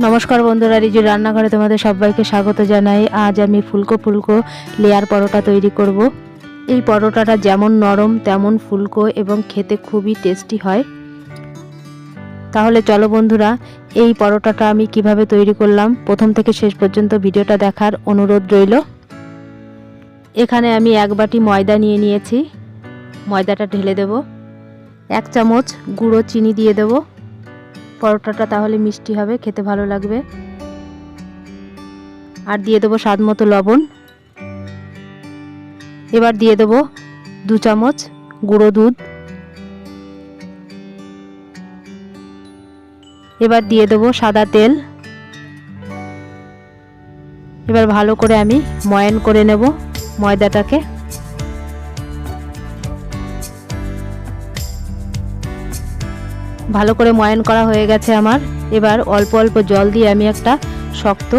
নমস্কার বন্ধুরা রিজু রান্নাঘরে তোমাদের সবাইকে স্বাগত জানাই। আজ আমি ফুলকো ফুলকো লেয়ার পরোটা তৈরি করব। এই পরোটাটা যেমন নরম, তেমন ফুলকো এবং খেতে খুবই টেস্টি হয়। তাহলে চলো বন্ধুরা, এই পরোটাটা আমি কীভাবে তৈরি করলাম, প্রথম থেকে শেষ পর্যন্ত ভিডিওটা দেখার অনুরোধ রইল। এখানে আমি এক বাটি ময়দা নিয়ে নিয়েছি। ময়দাটা ঢেলে দেব। এক চামচ গুঁড়ো চিনি দিয়ে দেবো। পরোটাটা তাহলে মিষ্টি হবে, খেতে ভালো লাগবে। আর দিয়ে দেবো স্বাদ মতো লবণ। এবার দিয়ে দেবো দু চামচ গুঁড়ো দুধ। এবার দিয়ে দেবো সাদা তেল। এবার ভালো করে আমি ময়ান করে নেব ময়দাটাকে। ভালো করে ময়ান করা হয়ে গেছে আমার। এবার অল্প অল্প জল দিয়ে আমি একটা শক্ত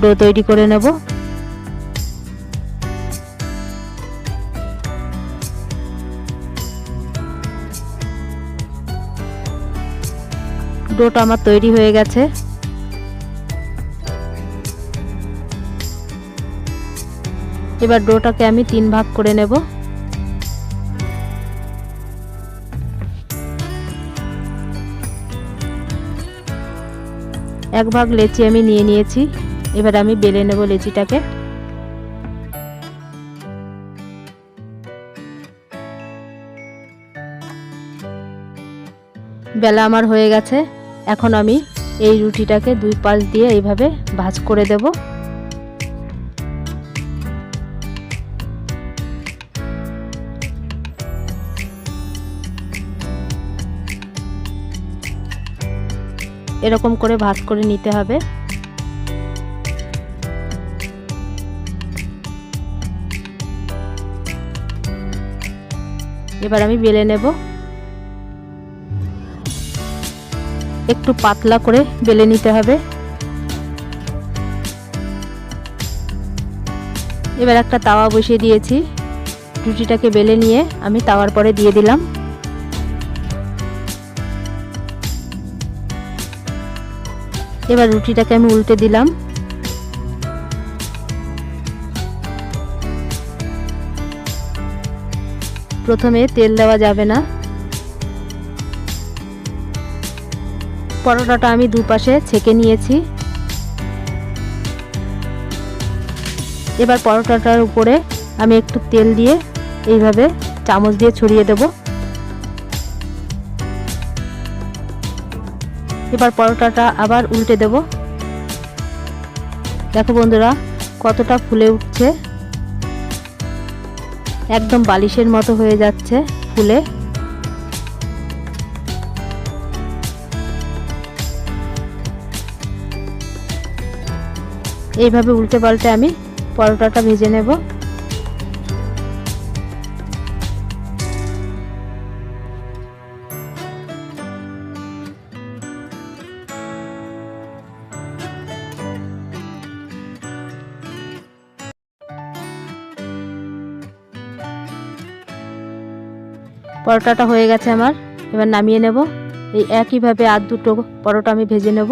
ডো তৈরি করে নেব। ডোটা আমার তৈরি হয়ে গেছে। এবার ডোটাকে আমি তিন ভাগ করে নেব। এক ভাগ লেচি আমি নিয়ে নিয়েছি। এবার আমি বেলে নেব লেচিটাকে। বেলা আমার হয়ে গেছে। এখন আমি এই রুটিটাকে দুই পাশ দিয়ে এইভাবে ভাজ করে দেব। এরকম করে ভাজ করে নিতে হবে। এবার আমি বেলে নেব। একটু পাতলা করে বেলে নিতে হবে। এবার একটা তাওয়া বসিয়ে দিয়েছি। রুটিটাকে বেলে নিয়ে আমি তাওয়ার পরে দিয়ে দিলাম। এবার রুটিটাকে আমি উল্টে দিলাম। প্রথমে তেল দেওয়া যাবে না। পরোটাটা আমি দুপাশে ছেঁকে নিয়েছি। এবার পরোটাটার উপরে আমি একটু তেল দিয়ে এইভাবে চামচ দিয়ে ছড়িয়ে দেব। এবার পরোটাটা আবার উল্টে দেব। দেখো বন্ধুরা, কতটা ফুলে উঠছে। একদম বালিশের মতো হয়ে যাচ্ছে ফুলে। এইভাবে উল্টে পাল্টে আমি পরোটাটা ভেজে নেব। পরোটাটা হয়ে গেছে আমার। এবার নামিয়ে নেব। এই একইভাবে আর দুটো পরোটা আমি ভেজে নেব।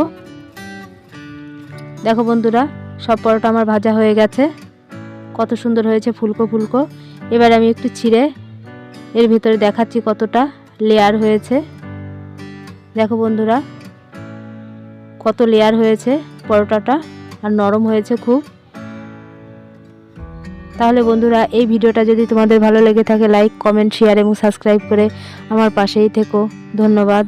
দেখো বন্ধুরা, সব পরোটা আমার ভাজা হয়ে গেছে। কত সুন্দর হয়েছে ফুলকো ফুলকো। এবার আমি একটু ছিঁড়ে এর ভিতরে দেখাচ্ছি কতটা লেয়ার হয়েছে। দেখো বন্ধুরা, কত লেয়ার হয়েছে পরোটাটা। আর নরম হয়েছে খুব। তাহলে বন্ধুরা, এই ভিডিওটা যদি তোমাদের ভালো লেগে থাকে লাইক কমেন্ট শেয়ার এবং সাবস্ক্রাইব করে আমার পাশেই থেকো। ধন্যবাদ।